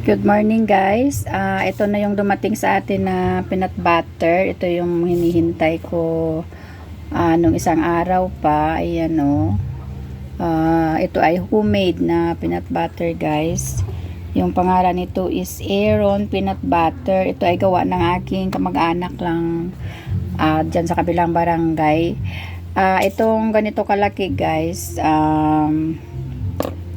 Good morning guys. Ah, ito na yung dumating sa atin na peanut butter. Ito yung hinihintay ko ah, nung isang araw pa. Ayan o. Ah, ito ay homemade na peanut butter guys. Yung pangalan nito is Aaron Peanut Butter. Ito ay gawa ng aking kamag-anak lang ah, dyan sa kabilang barangay. Ah, itong ganito kalaki guys. Um,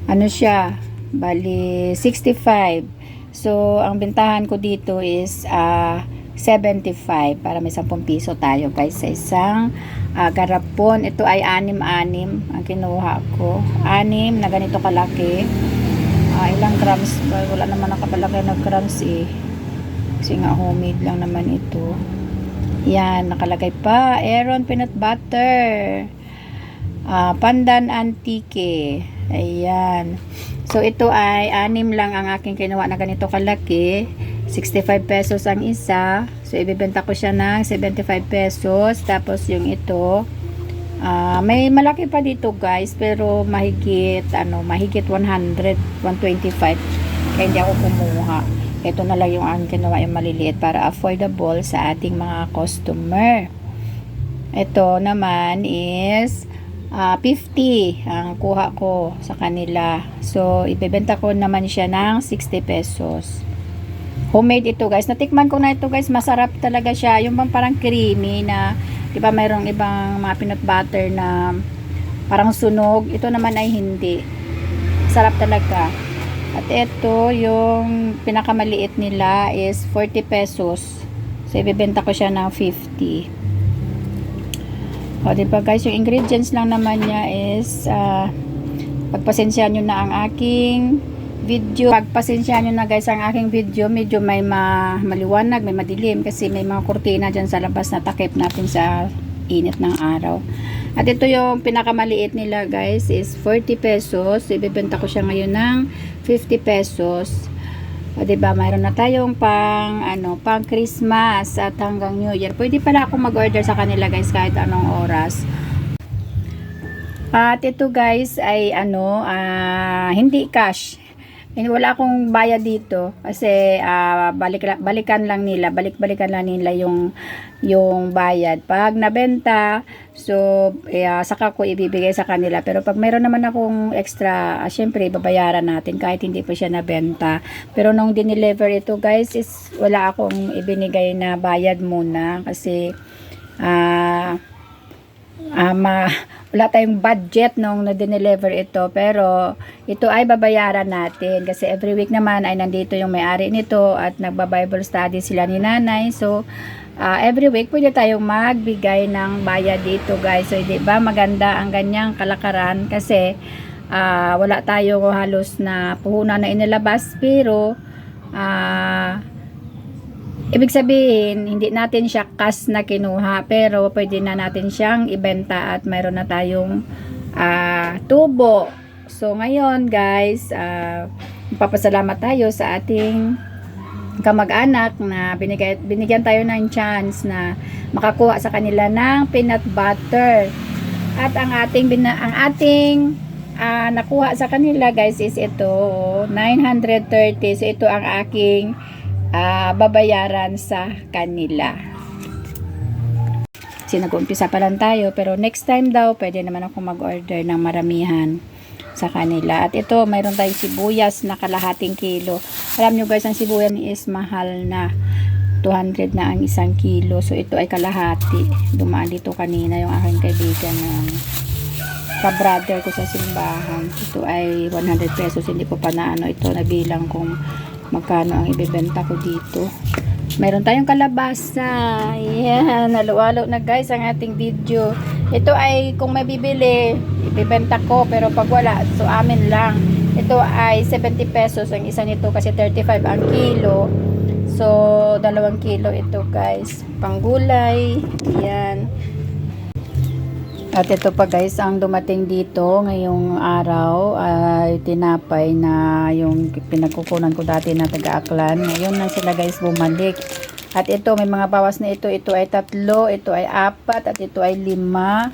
ano siya? Bali, 65. So, ang bentahan ko dito is ah, 75 para may 10 piso tayo guys sa isang ah, garapon. Ito ay anim-anim ang kinuha ko. Anim na ganito kalaki. Ah, ilang grams? Wala naman nakabalagay na grams eh. Kasi nga homemade lang naman ito. Yan, nakalagay pa. Aaron Peanut Butter. Ah, Pandan Antique. Ayan. So, ito ay anim lang ang aking kinuha na ganito kalaki. 65 pesos ang isa. So, ibibenta ko siya ng 75 pesos. Tapos, yung ito, ah, may malaki pa dito guys. Pero, mahigit, ano, mahigit 100, 125. Kaya hindi ako kumuha. Ito na lang yung ang kinuha yung maliliit para affordable sa ating mga customer. Ito naman is ah, 50 ang kuha ko sa kanila. So, ibebenta ko naman siya ng 60 pesos. Homemade ito guys. Natikman ko na ito guys. Masarap talaga siya. Yung bang parang creamy na, di ba mayroong ibang mga peanut butter na parang sunog. Ito naman ay hindi. Sarap talaga. At ito, yung pinakamaliit nila is 40 pesos. So, ibebenta ko siya ng 50. O, di ba guys, yung ingredients lang naman niya is, ah, pagpasensya nyo na ang aking video. Pagpasensya nyo na guys ang aking video, medyo may ma maliwanag, may madilim kasi may mga kurtina dyan sa labas na takip natin sa init ng araw. At ito yung pinakamaliit nila guys is 40 pesos. Ibebenta ko siya ngayon ng 50 pesos. O, diba, mayroon na tayong pang, ano, pang Christmas at hanggang New Year. Pwede pala ako mag-order sa kanila guys kahit anong oras. At ito guys ay ano, ah, hindi cash. Hindi wala akong bayad dito kasi ah, balik balikan lang nila, balik-balikan lang nila yung yung bayad. Pag nabenta, so ah, saka ko ibibigay sa kanila. Pero pag meron naman akong extra, ah, syempre babayaran natin kahit hindi pa siya nabenta. Pero nung dineliver ito guys, is wala akong ibinigay na bayad muna kasi ah ah, ma- wala tayong budget nung na-deliver ito pero ito ay babayaran natin kasi every week naman ay nandito yung may-ari nito at nagba-Bible study sila ni nanay. So ah, every week pwede tayong magbigay ng bayad dito guys. So di ba maganda ang ganyang kalakaran? Kasi ah, wala tayo halos na puhunan na inilabas pero ah Ibig sabihin, hindi natin siya cash na kinuha, pero pwede na natin siyang ibenta at mayroon na tayong ah, tubo. So, ngayon guys, uh, papasalamat tayo sa ating kamag-anak na binigay, binigyan tayo ng chance na makakuha sa kanila ng peanut butter. At ang ating, bina, ang ating ah, nakuha sa kanila guys is ito, 930. So, ito ang aking ah, babayaran sa kanila. Kasi nag-umpisa pa lang tayo, pero next time daw, pwede naman ako mag-order ng maramihan sa kanila. At ito, mayroon tayong sibuyas na kalahating kilo. Alam nyo guys, ang sibuyas is mahal na 200 na ang isang kilo. So, ito ay kalahati. Dumaan dito kanina yung aking kaibigan ng ka-brother ko sa simbahan. Ito ay 100 pesos. Hindi ko pa na ano ito nabilang kung magkano ang ibebenta ko dito. Meron tayong kalabasa. Yan, halo-halo na guys ang ating video. Ito ay kung may bibili, ibebenta ko pero pag wala, so amin lang. Ito ay 70 pesos ang isa nito kasi 35 ang kilo. So, dalawang kilo ito guys. Panggulay. Yan. At ito pa guys, ang dumating dito ngayong araw ay tinapay na yung pinagkukunan ko dati na taga-aklan. Ngayon na sila guys bumalik. At ito, may mga bawas na ito. Ito ay tatlo, ito ay apat, at ito ay lima.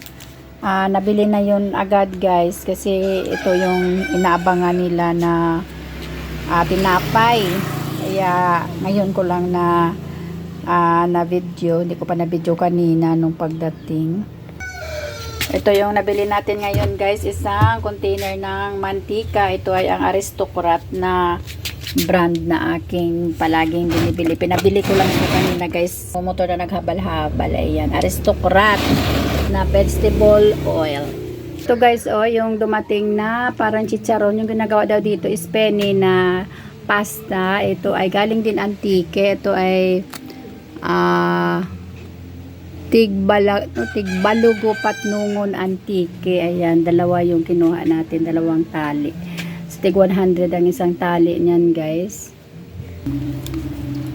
Ah, nabili na yun agad guys kasi ito yung inaabangan nila na ah, tinapay. Kaya ngayon ko lang na ah, na video, hindi ko pa na video kanina nung pagdating. Ito yung nabili natin ngayon guys, isang container ng mantika. Ito ay ang aristocrat na brand na aking palaging binibili. Pinabili ko lang ito kanina guys. Motor na naghabal-habal. Ayan, aristocrat na vegetable oil. Ito guys, oh, yung dumating na parang chicharon. Yung ginagawa daw dito is penny na pasta. Ito ay galing din antike. Ito ay ah tigbala, no, tigbalugo patnungon antike. Ayan, dalawa yung kinuha natin, dalawang tali. Sa tig 100 ang isang tali niyan, guys.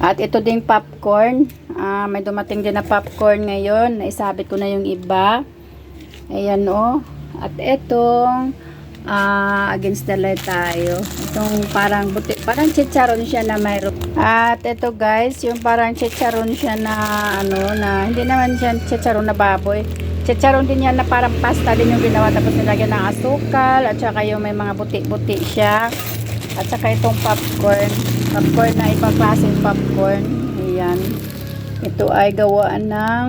At ito ding popcorn. Ah, may dumating din na popcorn ngayon. Naisabit ko na yung iba. Ayan, oh. At itong ah, against the light tayo. Itong parang buti, parang chicharon siya na mayroon. At ito guys, yung parang chicharon siya na ano, na hindi naman siya chicharon na baboy. Chicharon din yan na parang pasta din yung ginawa tapos nilagyan ng asukal at saka yung may mga buti-buti siya. At saka itong popcorn. Popcorn na ibang klaseng popcorn. Ayan. Ito ay gawaan ng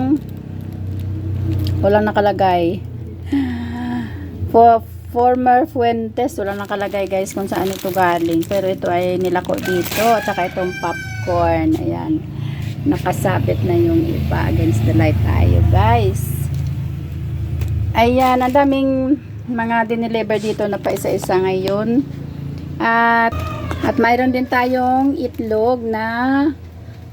walang nakalagay. For former Fuentes, walang nakalagay guys kung saan ito galing. Pero ito ay nilako dito. At saka itong popcorn. Ayan. Nakasabit na yung iba against the light tayo guys. Ayan, ang daming mga dineliver dito na pa isa-isa ngayon. At at mayroon din tayong itlog na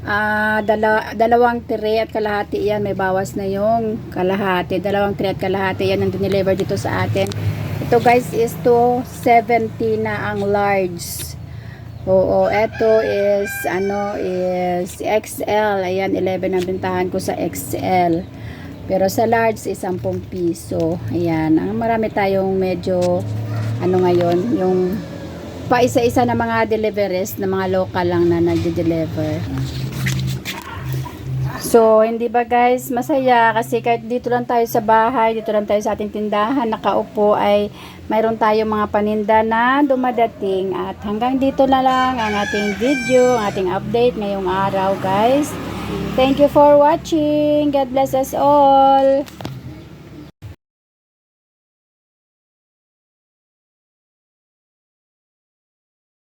ah, dala, dalawang tire at kalahati yan. May bawas na yung kalahati. Dalawang tire at kalahati yan ang dineliver dito sa atin. Ito guys is to 70 na ang large. Oo, ito is ano is XL. Ayan, 11 ang bintahan ko sa XL. Pero sa large is 10 piso. Ayan, ang marami tayong medyo ano ngayon, yung pa isa-isa na mga deliveries na mga local lang na nagde-deliver. So, hindi ba guys, masaya kasi kahit dito lang tayo sa bahay, dito lang tayo sa ating tindahan, nakaupo ay mayroon tayong mga paninda na dumadating. At hanggang dito na lang ang ating video, ang ating update ngayong araw guys. Thank you for watching. God bless us all.